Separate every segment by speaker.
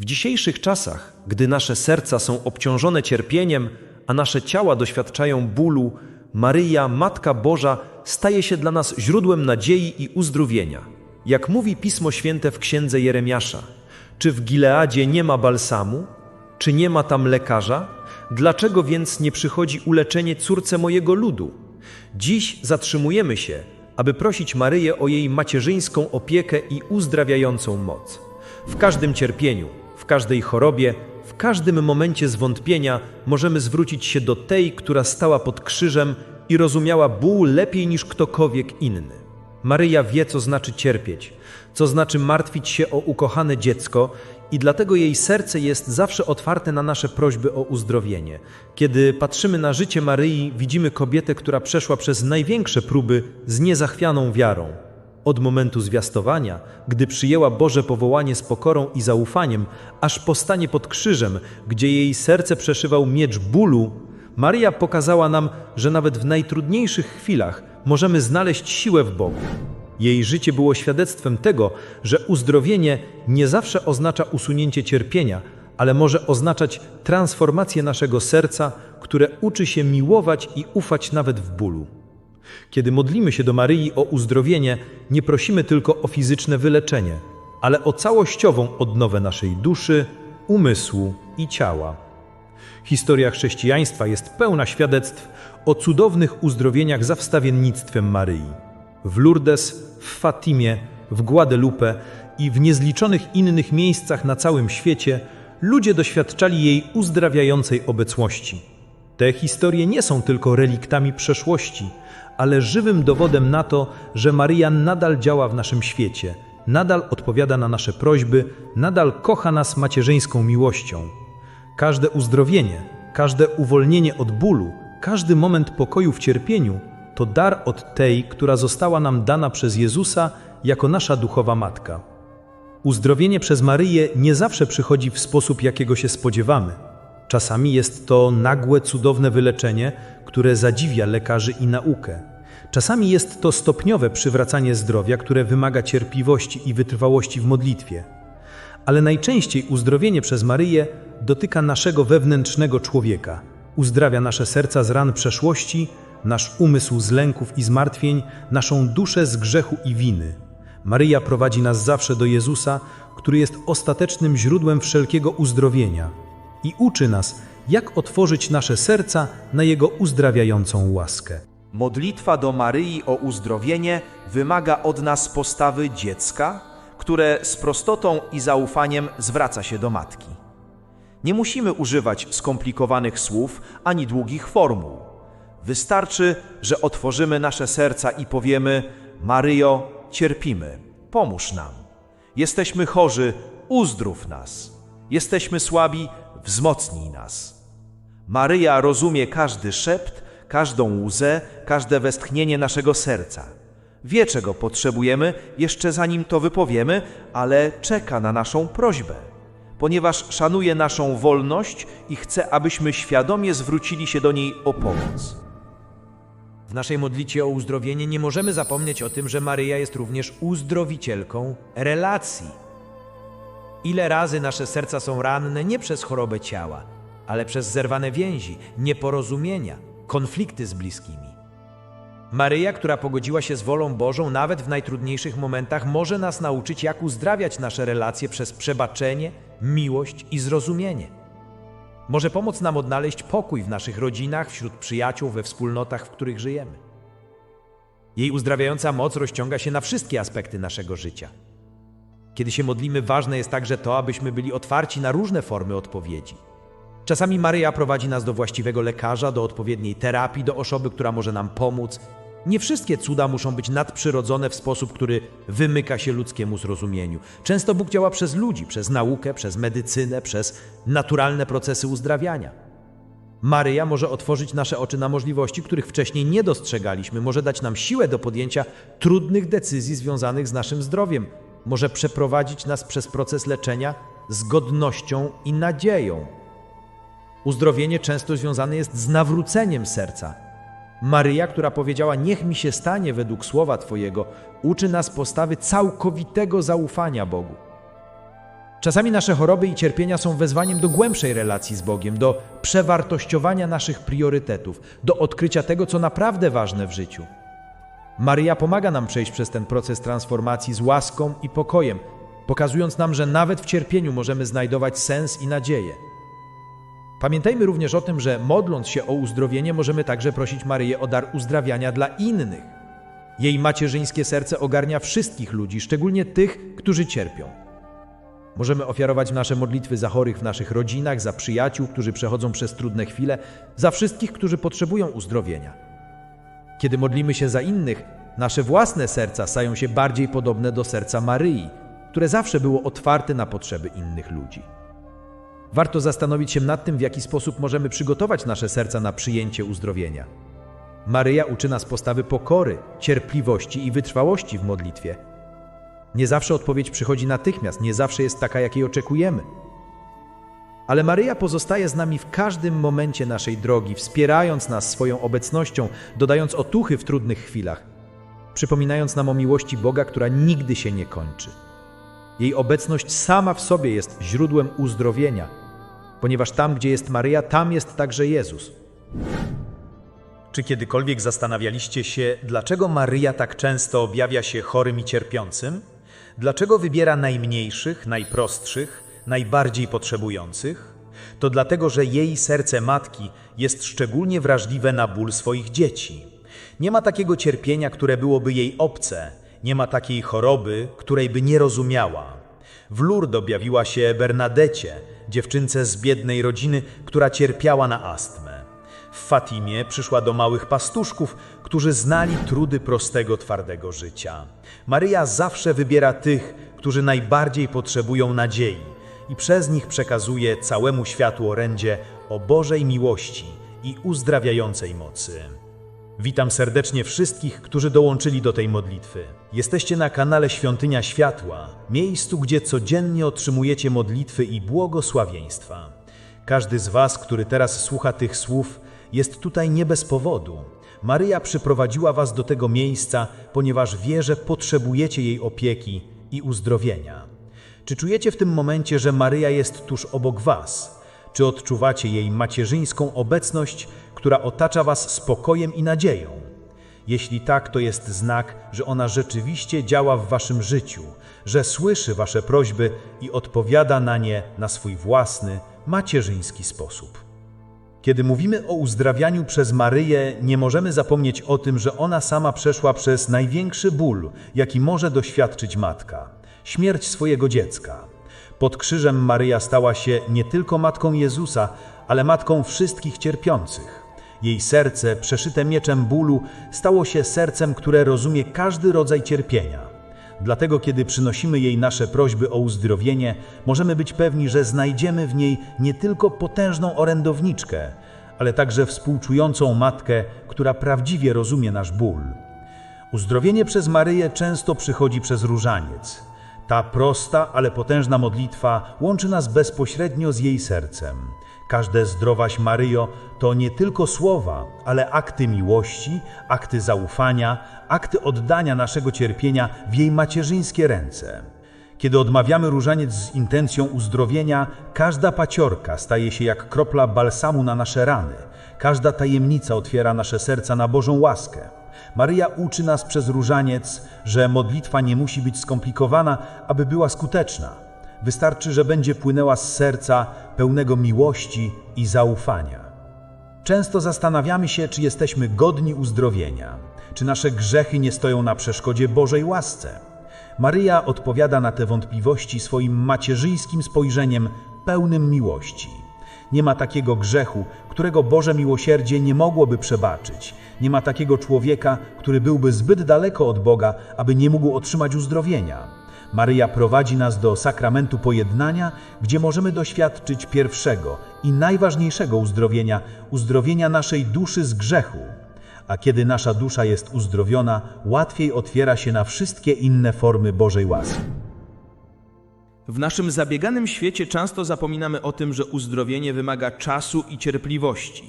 Speaker 1: W dzisiejszych czasach, gdy nasze serca są obciążone cierpieniem, a nasze ciała doświadczają bólu, Maryja, Matka Boża, staje się dla nas źródłem nadziei i uzdrowienia. Jak mówi Pismo Święte w księdze Jeremiasza, czy w Gileadzie nie ma balsamu? Czy nie ma tam lekarza? Dlaczego więc nie przychodzi uleczenie córce mojego ludu? Dziś zatrzymujemy się, aby prosić Maryję o jej macierzyńską opiekę i uzdrawiającą moc. W każdym cierpieniu, w każdej chorobie, w każdym momencie zwątpienia możemy zwrócić się do tej, która stała pod krzyżem i rozumiała ból lepiej niż ktokolwiek inny. Maryja wie, co znaczy cierpieć, co znaczy martwić się o ukochane dziecko i dlatego jej serce jest zawsze otwarte na nasze prośby o uzdrowienie. Kiedy patrzymy na życie Maryi, widzimy kobietę, która przeszła przez największe próby z niezachwianą wiarą. Od momentu zwiastowania, gdy przyjęła Boże powołanie z pokorą i zaufaniem, aż po stanie pod krzyżem, gdzie jej serce przeszywał miecz bólu, Maria pokazała nam, że nawet w najtrudniejszych chwilach możemy znaleźć siłę w Bogu. Jej życie było świadectwem tego, że uzdrowienie nie zawsze oznacza usunięcie cierpienia, ale może oznaczać transformację naszego serca, które uczy się miłować i ufać nawet w bólu. Kiedy modlimy się do Maryi o uzdrowienie, nie prosimy tylko o fizyczne wyleczenie, ale o całościową odnowę naszej duszy, umysłu i ciała. Historia chrześcijaństwa jest pełna świadectw o cudownych uzdrowieniach za wstawiennictwem Maryi. W Lourdes, w Fatimie, w Guadalupe i w niezliczonych innych miejscach na całym świecie ludzie doświadczali jej uzdrawiającej obecności. Te historie nie są tylko reliktami przeszłości, ale żywym dowodem na to, że Maryja nadal działa w naszym świecie, nadal odpowiada na nasze prośby, nadal kocha nas macierzyńską miłością. Każde uzdrowienie, każde uwolnienie od bólu, każdy moment pokoju w cierpieniu to dar od tej, która została nam dana przez Jezusa jako nasza duchowa matka. Uzdrowienie przez Maryję nie zawsze przychodzi w sposób, jakiego się spodziewamy. Czasami jest to nagłe, cudowne wyleczenie, które zadziwia lekarzy i naukę. Czasami jest to stopniowe przywracanie zdrowia, które wymaga cierpliwości i wytrwałości w modlitwie. Ale najczęściej uzdrowienie przez Maryję dotyka naszego wewnętrznego człowieka, uzdrawia nasze serca z ran przeszłości, nasz umysł z lęków i zmartwień, naszą duszę z grzechu i winy. Maryja prowadzi nas zawsze do Jezusa, który jest ostatecznym źródłem wszelkiego uzdrowienia i uczy nas, jak otworzyć nasze serca na Jego uzdrawiającą łaskę.
Speaker 2: Modlitwa do Maryi o uzdrowienie wymaga od nas postawy dziecka, które z prostotą i zaufaniem zwraca się do matki. Nie musimy używać skomplikowanych słów ani długich formuł. Wystarczy, że otworzymy nasze serca i powiemy: Maryjo, cierpimy, pomóż nam. Jesteśmy chorzy, uzdrów nas. Jesteśmy słabi, wzmocnij nas. Maryja rozumie każdy szept, każdą łzę, każde westchnienie naszego serca. Wie, czego potrzebujemy, jeszcze zanim to wypowiemy, ale czeka na naszą prośbę, ponieważ szanuje naszą wolność i chce, abyśmy świadomie zwrócili się do niej o pomoc.
Speaker 3: W naszej modlicie o uzdrowienie nie możemy zapomnieć o tym, że Maryja jest również uzdrowicielką relacji. Ile razy nasze serca są ranne nie przez chorobę ciała, ale przez zerwane więzi, nieporozumienia, konflikty z bliskimi. Maryja, która pogodziła się z wolą Bożą nawet w najtrudniejszych momentach, może nas nauczyć, jak uzdrawiać nasze relacje przez przebaczenie, miłość i zrozumienie. Może pomóc nam odnaleźć pokój w naszych rodzinach, wśród przyjaciół, we wspólnotach, w których żyjemy. Jej uzdrawiająca moc rozciąga się na wszystkie aspekty naszego życia. Kiedy się modlimy, ważne jest także to, abyśmy byli otwarci na różne formy odpowiedzi. Czasami Maryja prowadzi nas do właściwego lekarza, do odpowiedniej terapii, do osoby, która może nam pomóc. Nie wszystkie cuda muszą być nadprzyrodzone w sposób, który wymyka się ludzkiemu zrozumieniu. Często Bóg działa przez ludzi, przez naukę, przez medycynę, przez naturalne procesy uzdrawiania. Maryja może otworzyć nasze oczy na możliwości, których wcześniej nie dostrzegaliśmy, może dać nam siłę do podjęcia trudnych decyzji związanych z naszym zdrowiem, może przeprowadzić nas przez proces leczenia z godnością i nadzieją. Uzdrowienie często związane jest z nawróceniem serca. Maryja, która powiedziała: Niech mi się stanie według słowa Twojego, uczy nas postawy całkowitego zaufania Bogu. Czasami nasze choroby i cierpienia są wezwaniem do głębszej relacji z Bogiem, do przewartościowania naszych priorytetów, do odkrycia tego, co naprawdę ważne w życiu. Maryja pomaga nam przejść przez ten proces transformacji z łaską i pokojem, pokazując nam, że nawet w cierpieniu możemy znajdować sens i nadzieję. Pamiętajmy również o tym, że modląc się o uzdrowienie, możemy także prosić Maryję o dar uzdrawiania dla innych. Jej macierzyńskie serce ogarnia wszystkich ludzi, szczególnie tych, którzy cierpią. Możemy ofiarować nasze modlitwy za chorych w naszych rodzinach, za przyjaciół, którzy przechodzą przez trudne chwile, za wszystkich, którzy potrzebują uzdrowienia. Kiedy modlimy się za innych, nasze własne serca stają się bardziej podobne do serca Maryi, które zawsze było otwarte na potrzeby innych ludzi. Warto zastanowić się nad tym, w jaki sposób możemy przygotować nasze serca na przyjęcie uzdrowienia. Maryja uczy nas postawy pokory, cierpliwości i wytrwałości w modlitwie. Nie zawsze odpowiedź przychodzi natychmiast, nie zawsze jest taka, jakiej oczekujemy. Ale Maryja pozostaje z nami w każdym momencie naszej drogi, wspierając nas swoją obecnością, dodając otuchy w trudnych chwilach, przypominając nam o miłości Boga, która nigdy się nie kończy. Jej obecność sama w sobie jest źródłem uzdrowienia, ponieważ tam, gdzie jest Maryja, tam jest także Jezus.
Speaker 4: Czy kiedykolwiek zastanawialiście się, dlaczego Maryja tak często objawia się chorym i cierpiącym? Dlaczego wybiera najmniejszych, najprostszych, najbardziej potrzebujących? To dlatego, że jej serce matki jest szczególnie wrażliwe na ból swoich dzieci. Nie ma takiego cierpienia, które byłoby jej obce, nie ma takiej choroby, której by nie rozumiała. W Lourdes objawiła się Bernadecie, dziewczynce z biednej rodziny, która cierpiała na astmę. W Fatimie przyszła do małych pastuszków, którzy znali trudy prostego, twardego życia. Maryja zawsze wybiera tych, którzy najbardziej potrzebują nadziei i przez nich przekazuje całemu światu orędzie o Bożej miłości i uzdrawiającej mocy. Witam serdecznie wszystkich, którzy dołączyli do tej modlitwy. Jesteście na kanale Świątynia Światła, miejscu, gdzie codziennie otrzymujecie modlitwy i błogosławieństwa. Każdy z Was, który teraz słucha tych słów, jest tutaj nie bez powodu. Maryja przyprowadziła Was do tego miejsca, ponieważ wie, że potrzebujecie jej opieki i uzdrowienia. Czy czujecie w tym momencie, że Maryja jest tuż obok Was? Czy odczuwacie jej macierzyńską obecność, która otacza Was spokojem i nadzieją? Jeśli tak, to jest znak, że ona rzeczywiście działa w Waszym życiu, że słyszy Wasze prośby i odpowiada na nie na swój własny, macierzyński sposób. Kiedy mówimy o uzdrawianiu przez Maryję, nie możemy zapomnieć o tym, że ona sama przeszła przez największy ból, jaki może doświadczyć matka śmierć swojego dziecka. Pod krzyżem Maryja stała się nie tylko matką Jezusa, ale matką wszystkich cierpiących. Jej serce, przeszyte mieczem bólu, stało się sercem, które rozumie każdy rodzaj cierpienia. Dlatego, kiedy przynosimy jej nasze prośby o uzdrowienie, możemy być pewni, że znajdziemy w niej nie tylko potężną orędowniczkę, ale także współczującą matkę, która prawdziwie rozumie nasz ból. Uzdrowienie przez Maryję często przychodzi przez różaniec. Ta prosta, ale potężna modlitwa łączy nas bezpośrednio z jej sercem. Każde zdrowaś Maryjo to nie tylko słowa, ale akty miłości, akty zaufania, akty oddania naszego cierpienia w jej macierzyńskie ręce. Kiedy odmawiamy różaniec z intencją uzdrowienia, każda paciorka staje się jak kropla balsamu na nasze rany. Każda tajemnica otwiera nasze serca na Bożą łaskę. Maryja uczy nas przez różaniec, że modlitwa nie musi być skomplikowana, aby była skuteczna. Wystarczy, że będzie płynęła z serca pełnego miłości i zaufania. Często zastanawiamy się, czy jesteśmy godni uzdrowienia, czy nasze grzechy nie stoją na przeszkodzie Bożej łasce. Maryja odpowiada na te wątpliwości swoim macierzyńskim spojrzeniem pełnym miłości. Nie ma takiego grzechu, którego Boże miłosierdzie nie mogłoby przebaczyć. Nie ma takiego człowieka, który byłby zbyt daleko od Boga, aby nie mógł otrzymać uzdrowienia. Maryja prowadzi nas do sakramentu pojednania, gdzie możemy doświadczyć pierwszego i najważniejszego uzdrowienia uzdrowienia naszej duszy z grzechu. A kiedy nasza dusza jest uzdrowiona, łatwiej otwiera się na wszystkie inne formy Bożej łaski.
Speaker 5: W naszym zabieganym świecie często zapominamy o tym, że uzdrowienie wymaga czasu i cierpliwości.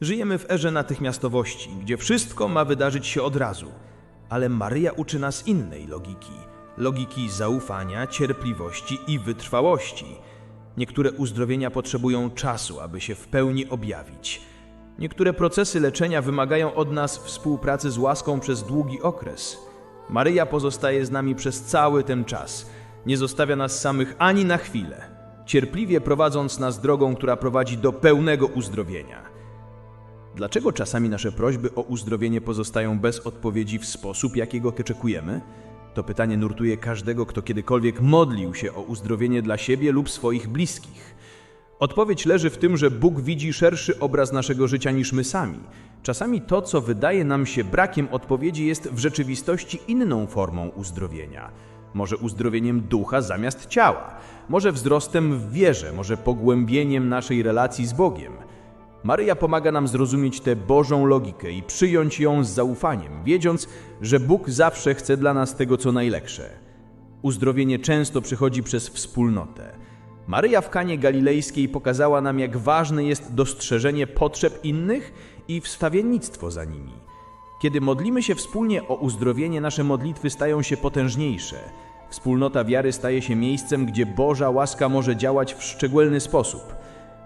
Speaker 5: Żyjemy w erze natychmiastowości, gdzie wszystko ma wydarzyć się od razu. Ale Maryja uczy nas innej logiki. logiki zaufania, cierpliwości i wytrwałości. Niektóre uzdrowienia potrzebują czasu, aby się w pełni objawić. Niektóre procesy leczenia wymagają od nas współpracy z łaską przez długi okres. Maryja pozostaje z nami przez cały ten czas. Nie zostawia nas samych ani na chwilę, cierpliwie prowadząc nas drogą, która prowadzi do pełnego uzdrowienia. Dlaczego czasami nasze prośby o uzdrowienie pozostają bez odpowiedzi w sposób, jakiego oczekujemy? To pytanie nurtuje każdego, kto kiedykolwiek modlił się o uzdrowienie dla siebie lub swoich bliskich. Odpowiedź leży w tym, że Bóg widzi szerszy obraz naszego życia niż my sami. Czasami to, co wydaje nam się brakiem odpowiedzi, jest w rzeczywistości inną formą uzdrowienia. Może uzdrowieniem ducha zamiast ciała, może wzrostem w wierze, może pogłębieniem naszej relacji z Bogiem. Maryja pomaga nam zrozumieć tę Bożą logikę i przyjąć ją z zaufaniem, wiedząc, że Bóg zawsze chce dla nas tego, co najlepsze. Uzdrowienie często przychodzi przez wspólnotę. Maryja w Kanie Galilejskiej pokazała nam, jak ważne jest dostrzeżenie potrzeb innych i wstawiennictwo za nimi. Kiedy modlimy się wspólnie o uzdrowienie, nasze modlitwy stają się potężniejsze. Wspólnota wiary staje się miejscem, gdzie Boża łaska może działać w szczególny sposób.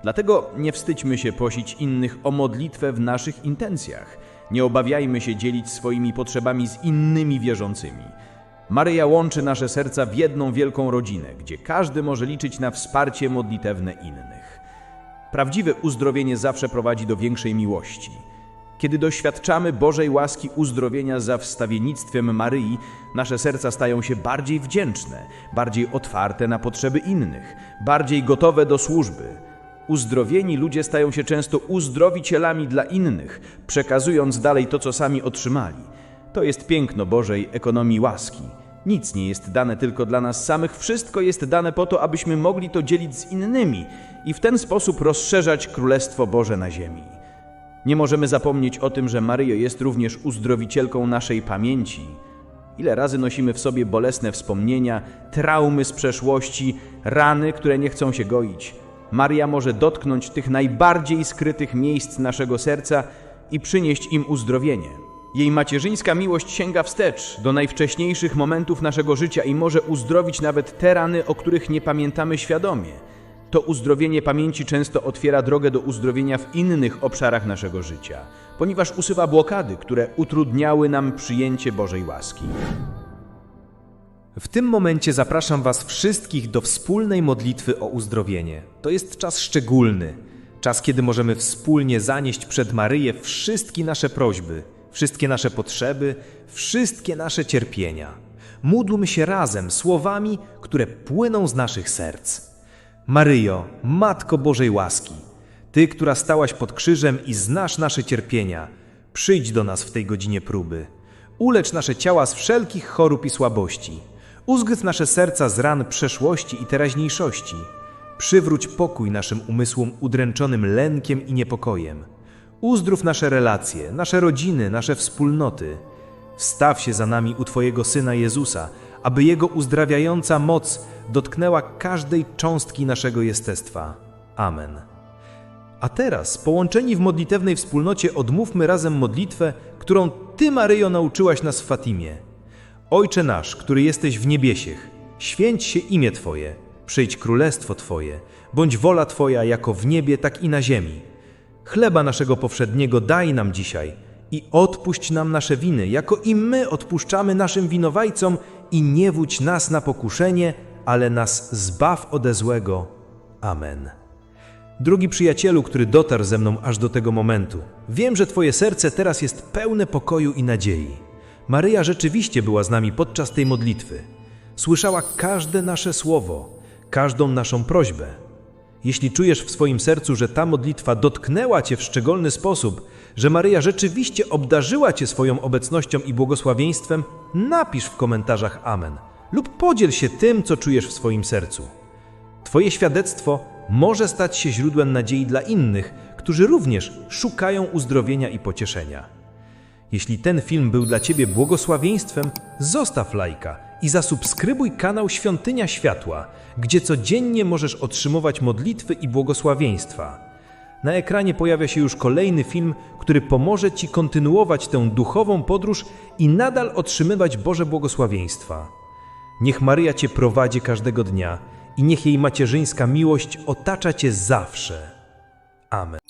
Speaker 5: Dlatego nie wstydźmy się prosić innych o modlitwę w naszych intencjach. Nie obawiajmy się dzielić swoimi potrzebami z innymi wierzącymi. Maryja łączy nasze serca w jedną wielką rodzinę, gdzie każdy może liczyć na wsparcie modlitewne innych. Prawdziwe uzdrowienie zawsze prowadzi do większej miłości. Kiedy doświadczamy Bożej łaski uzdrowienia za wstawiennictwem Maryi, nasze serca stają się bardziej wdzięczne, bardziej otwarte na potrzeby innych, bardziej gotowe do służby. Uzdrowieni ludzie stają się często uzdrowicielami dla innych, przekazując dalej to, co sami otrzymali. To jest piękno Bożej ekonomii łaski. Nic nie jest dane tylko dla nas samych, wszystko jest dane po to, abyśmy mogli to dzielić z innymi i w ten sposób rozszerzać Królestwo Boże na ziemi. Nie możemy zapomnieć o tym, że Maryjo jest również uzdrowicielką naszej pamięci. Ile razy nosimy w sobie bolesne wspomnienia, traumy z przeszłości, rany, które nie chcą się goić. Maria może dotknąć tych najbardziej skrytych miejsc naszego serca i przynieść im uzdrowienie. Jej macierzyńska miłość sięga wstecz do najwcześniejszych momentów naszego życia i może uzdrowić nawet te rany, o których nie pamiętamy świadomie. To uzdrowienie pamięci często otwiera drogę do uzdrowienia w innych obszarach naszego życia, ponieważ usuwa blokady, które utrudniały nam przyjęcie Bożej łaski.
Speaker 1: W tym momencie zapraszam Was wszystkich do wspólnej modlitwy o uzdrowienie. To jest czas szczególny, czas, kiedy możemy wspólnie zanieść przed Maryję wszystkie nasze prośby, wszystkie nasze potrzeby, wszystkie nasze cierpienia. Módlmy się razem słowami, które płyną z naszych serc. Maryjo, Matko Bożej łaski, Ty, która stałaś pod krzyżem i znasz nasze cierpienia, przyjdź do nas w tej godzinie próby. Ulecz nasze ciała z wszelkich chorób i słabości. Uzgryz nasze serca z ran przeszłości i teraźniejszości. Przywróć pokój naszym umysłom udręczonym lękiem i niepokojem. Uzdrów nasze relacje, nasze rodziny, nasze wspólnoty. Wstaw się za nami u Twojego Syna Jezusa, aby Jego uzdrawiająca moc dotknęła każdej cząstki naszego jestestwa. Amen. A teraz, połączeni w modlitewnej wspólnocie, odmówmy razem modlitwę, którą Ty, Maryjo, nauczyłaś nas w Fatimie. Ojcze nasz, który jesteś w niebiesiech, święć się imię Twoje, przyjdź królestwo Twoje, bądź wola Twoja jako w niebie, tak i na ziemi. Chleba naszego powszedniego daj nam dzisiaj i odpuść nam nasze winy, jako i my odpuszczamy naszym winowajcom i nie wódź nas na pokuszenie, ale nas zbaw ode złego. Amen. Drogi przyjacielu, który dotarł ze mną aż do tego momentu, wiem, że Twoje serce teraz jest pełne pokoju i nadziei. Maryja rzeczywiście była z nami podczas tej modlitwy. Słyszała każde nasze słowo, każdą naszą prośbę. Jeśli czujesz w swoim sercu, że ta modlitwa dotknęła Cię w szczególny sposób, że Maryja rzeczywiście obdarzyła Cię swoją obecnością i błogosławieństwem, napisz w komentarzach Amen lub podziel się tym, co czujesz w swoim sercu. Twoje świadectwo może stać się źródłem nadziei dla innych, którzy również szukają uzdrowienia i pocieszenia. Jeśli ten film był dla Ciebie błogosławieństwem, zostaw lajka i zasubskrybuj kanał Świątynia Światła, gdzie codziennie możesz otrzymywać modlitwy i błogosławieństwa. Na ekranie pojawia się już kolejny film, który pomoże Ci kontynuować tę duchową podróż i nadal otrzymywać Boże błogosławieństwa. Niech Maryja Cię prowadzi każdego dnia i niech jej macierzyńska miłość otacza Cię zawsze. Amen.